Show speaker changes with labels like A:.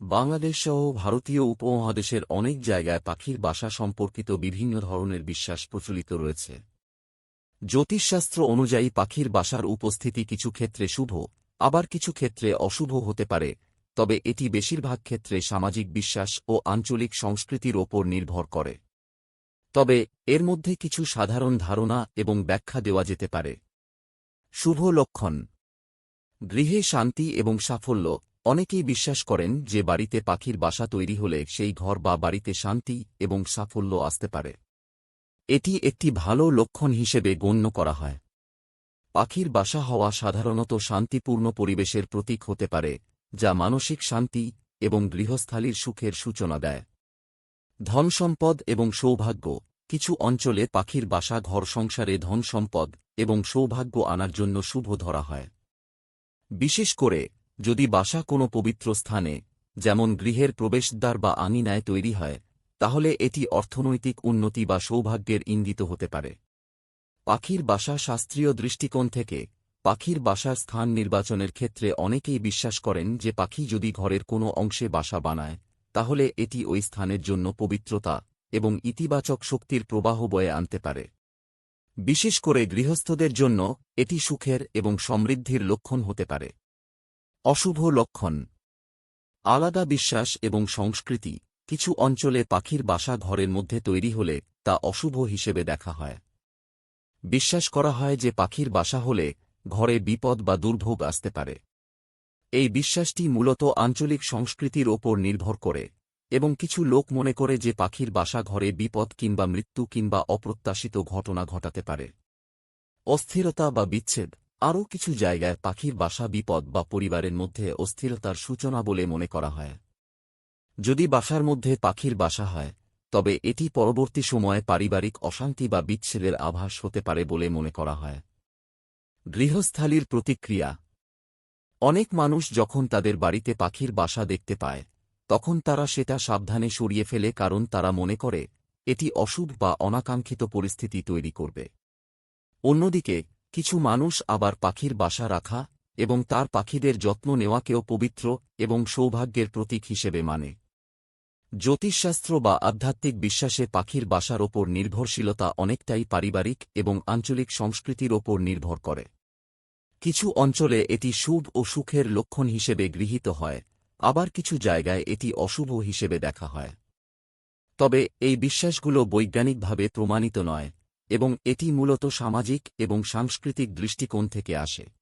A: বাংলাদেশ সহ ভারতীয় উপমহাদেশের অনেক জায়গায় পাখির বাসা সম্পর্কিত বিভিন্ন ধরনের বিশ্বাস প্রচলিত রয়েছে। জ্যোতিষশাস্ত্র অনুযায়ী পাখির বাসার উপস্থিতি কিছু ক্ষেত্রে শুভ, আবার কিছু ক্ষেত্রে অশুভ হতে পারে, তবে এটি বেশিরভাগ ক্ষেত্রে সামাজিক বিশ্বাস ও আঞ্চলিক সংস্কৃতির ওপর নির্ভর করে। তবে এর মধ্যে কিছু সাধারণ ধারণা এবং ব্যাখ্যা দেওয়া যেতে পারে। শুভ লক্ষণ। গৃহে শান্তি এবং সাফল্য অনেকেই বিশ্বাস করেন যে বাড়িতে পাখির বাসা তৈরি হলে সেই ঘর বা বাড়িতে শান্তি এবং সাফল্য আসতে পারে। এটি একটি ভালো লক্ষণ হিসেবে গণ্য করা হয়। পাখির বাসা হওয়া সাধারণত শান্তিপূর্ণ পরিবেশের প্রতীক হতে পারে, যা মানসিক শান্তি এবং গৃহস্থালীর সুখের সূচনা দেয়। ধনসম্পদ এবং সৌভাগ্য, কিছু অঞ্চলে পাখির বাসা ঘর সংসারে ধনসম্পদ এবং সৌভাগ্য আনার জন্য শুভ ধরা হয়। বিশেষ করে যদি বাসা কোনো পবিত্র স্থানে, যেমন গৃহের প্রবেশদ্বার বা আঙিনায় তৈরি হয়, তাহলে এটি অর্থনৈতিক উন্নতি বা সৌভাগ্যের ইঙ্গিত হতে পারে। পাখির বাসা শাস্ত্রীয় দৃষ্টিকোণ থেকে, পাখির বাসার স্থান নির্বাচনের ক্ষেত্রে অনেকেই বিশ্বাস করেন যে পাখি যদি ঘরের কোনো অংশে বাসা বানায়, তাহলে এটি ওই স্থানের জন্য পবিত্রতা এবং ইতিবাচক শক্তির প্রবাহ বয়ে আনতে পারে। বিশেষ করে গৃহস্থদের জন্য এটি সুখের এবং সমৃদ্ধির লক্ষণ হতে পারে। অশুভ লক্ষণ। আলাদা বিশ্বাস এবং সংস্কৃতি, কিছু অঞ্চলে পাখির বাসা ঘরের মধ্যে তৈরি হলে তা অশুভ হিসেবে দেখা হয়। বিশ্বাস করা হয় যে পাখির বাসা হলে ঘরে বিপদ বা দুর্ভোগ আসতে পারে। এই বিশ্বাসটি মূলত আঞ্চলিক সংস্কৃতির ওপর নির্ভর করে এবং কিছু লোক মনে করে যে পাখির বাসা ঘরে বিপদ কিংবা মৃত্যু কিংবা অপ্রত্যাশিত ঘটনা ঘটাতে পারে। অস্থিরতা বা বিচ্ছেদ আরও কিছু জায়গায় পাখির বাসা, বিপদ বা পরিবারের মধ্যে অস্থিরতার সূচনা বলে মনে করা হয়। যদি বাসার মধ্যে পাখির বাসা হয়, তবে এটি পরবর্তী সময়ে পারিবারিক অশান্তি বা বিচ্ছেদের আভাস হতে পারে বলে মনে করা হয়। গৃহস্থালীর প্রতিক্রিয়া। অনেক মানুষ যখন তাদের বাড়িতে পাখির বাসা দেখতে পায়, তখন তারা সেটা সাবধানে সরিয়ে ফেলে কারণ তারা মনে করে, এটি অশুভ বা অনাকাঙ্ক্ষিত পরিস্থিতি তৈরি করবে। অন্যদিকে কিছু মানুষ আবার পাখির বাসা রাখা এবং তার পাখিদের যত্ন নেওয়াকেও পবিত্র এবং সৌভাগ্যের প্রতীক হিসেবে মানে। জ্যোতিষশাস্ত্র বা আধ্যাত্মিক বিশ্বাসে পাখির বাসার ওপর নির্ভরশীলতা অনেকটাই পারিবারিক এবং আঞ্চলিক সংস্কৃতির ওপর নির্ভর করে। কিছু অঞ্চলে এটি শুভ ও সুখের লক্ষণ হিসেবে গৃহীত হয়, আবার কিছু জায়গায় এটি অশুভ হিসেবে দেখা হয়। তবে এই বিশ্বাসগুলো বৈজ্ঞানিকভাবে প্রমাণিত নয় এবং এটি মূলত সামাজিক এবং সাংস্কৃতিক দৃষ্টিকোণ থেকে আসে।